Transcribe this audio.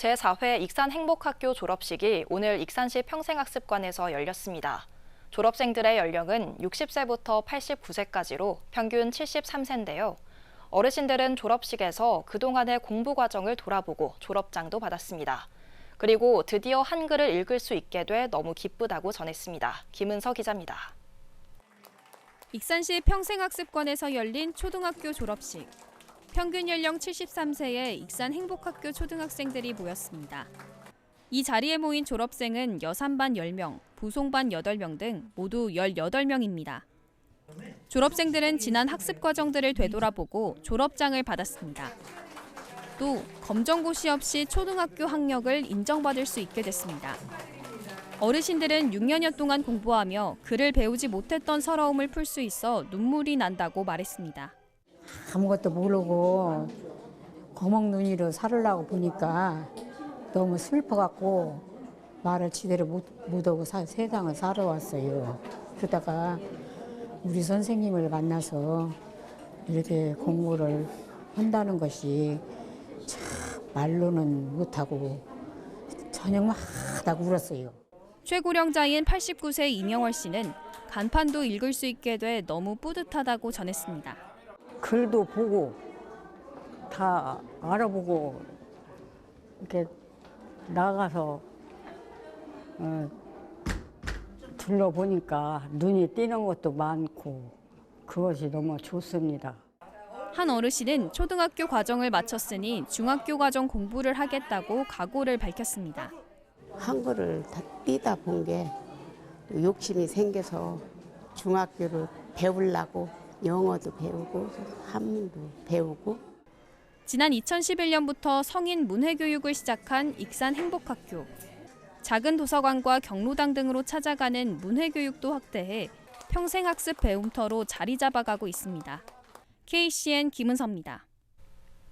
제4회 익산 행복학교 졸업식이 오늘 익산시 평생학습관에서 열렸습니다. 졸업생들의 연령은 60세부터 89세까지로 평균 73세인데요. 어르신들은 졸업식에서 그동안의 공부 과정을 돌아보고 졸업장도 받았습니다. 그리고 드디어 한글을 읽을 수 있게 돼 너무 기쁘다고 전했습니다. 김은서 기자입니다. 익산시 평생학습관에서 열린 초등학교 졸업식. 평균 연령 73세의 익산 행복학교 초등학생들이 모였습니다. 이 자리에 모인 졸업생은 여산반 10명, 부송반 8명 등 모두 18명입니다. 졸업생들은 지난 학습 과정들을 되돌아보고 졸업장을 받았습니다. 또 검정고시 없이 초등학교 학력을 인정받을 수 있게 됐습니다. 어르신들은 6년여 동안 공부하며 글을 배우지 못했던 서러움을 풀 수 있어 눈물이 난다고 말했습니다. 아무것도 모르고 거먹 눈이로 살으려고 보니까 너무 슬퍼갖고 말을 제대로 못, 못하고 사- 세상을 살아왔어요. 그러다가 우리 선생님을 만나서 이렇게 공부를 한다는 것이 참 말로는 못하고 저녁마다 울었어요. 최고령자인 89세 이명월 씨는 간판도 읽을 수 있게 돼 너무 뿌듯하다고 전했습니다. 글도 보고 다 알아보고 이렇게 나가서 어, 둘러보니까 눈이 띄는 것도 많고 그것이 너무 좋습니다. 한 어르신은 초등학교 과정을 마쳤으니 중학교 과정 공부를 하겠다고 각오를 밝혔습니다. 한글을 다 띄다 본 게 욕심이 생겨서 중학교를 배우려고 영어도 배우고 한문도 배우고 지난 2011년부터 성인 문해 교육을 시작한 익산 행복학교. 작은 도서관과 경로당 등으로 찾아가는 문해 교육도 확대해 평생 학습 배움터로 자리 잡아가고 있습니다. KCN 김은서입니다.